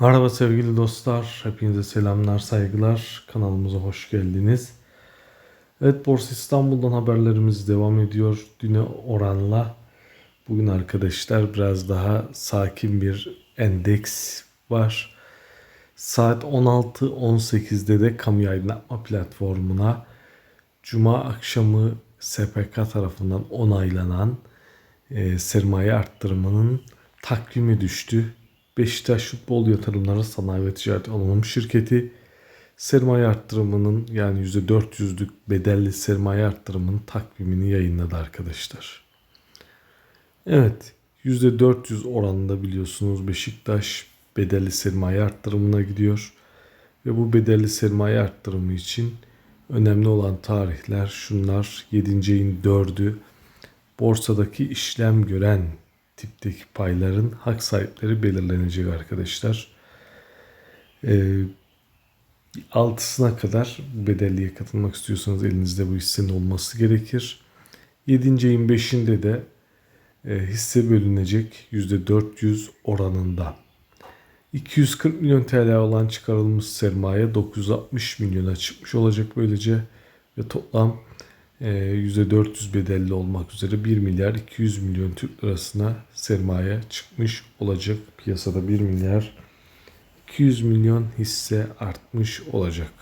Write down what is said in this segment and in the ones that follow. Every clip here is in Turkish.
Merhaba sevgili dostlar. Hepinize selamlar, saygılar. Kanalımıza hoş geldiniz. Evet Borsa İstanbul'dan haberlerimiz devam ediyor. Düne oranla bugün arkadaşlar biraz daha sakin bir endeks var. Saat 16.18'de de kamu aydınlatma platformuna Cuma akşamı SPK tarafından onaylanan e, sermaye arttırımının takvimi düştü. Beşiktaş Futbol Yatırımları Sanayi ve Ticaret Anonim Şirketi sermaye arttırımının yani %400'lük bedelli sermaye arttırımının takvimini yayınladı arkadaşlar. Evet %400 oranında biliyorsunuz Beşiktaş bedelli sermaye arttırımına gidiyor. Ve bu bedelli sermaye arttırımı için önemli olan tarihler şunlar 7. ayın 4'ü borsadaki işlem gören tipteki payların hak sahipleri belirlenecek arkadaşlar. Ee, altısına kadar bedelliye katılmak istiyorsanız elinizde bu hissenin olması gerekir. 7. ayın 5'inde de e, hisse bölünecek %400 oranında. 240 milyon TL olan çıkarılmış sermaye 960 milyona çıkmış olacak böylece ve toplam %400 bedelli olmak üzere 1 milyar 200 milyon Türk lirasına sermaye çıkmış olacak. Piyasada 1 milyar 200 milyon hisse artmış olacak.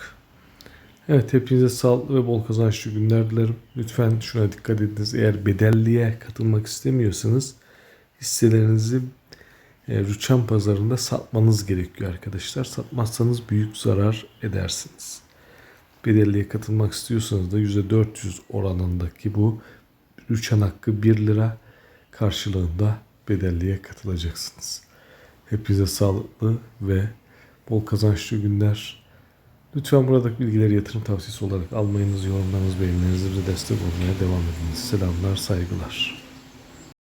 Evet hepinize sağlıklı ve bol kazançlı günler dilerim. Lütfen şuna dikkat ediniz. Eğer bedelliye katılmak istemiyorsanız hisselerinizi e, rüçhan pazarında satmanız gerekiyor arkadaşlar. Satmazsanız büyük zarar edersiniz. Bedelliye katılmak istiyorsanız da %400 oranındaki bu rüçhan hakkı 1 lira karşılığında bedelliye katılacaksınız. Hepinize sağlıklı ve bol kazançlı günler. Lütfen buradaki bilgileri yatırım tavsiyesi olarak almayınız, yorumlarınız, beğenilerinizi destek olmaya devam ediniz. Selamlar, saygılar.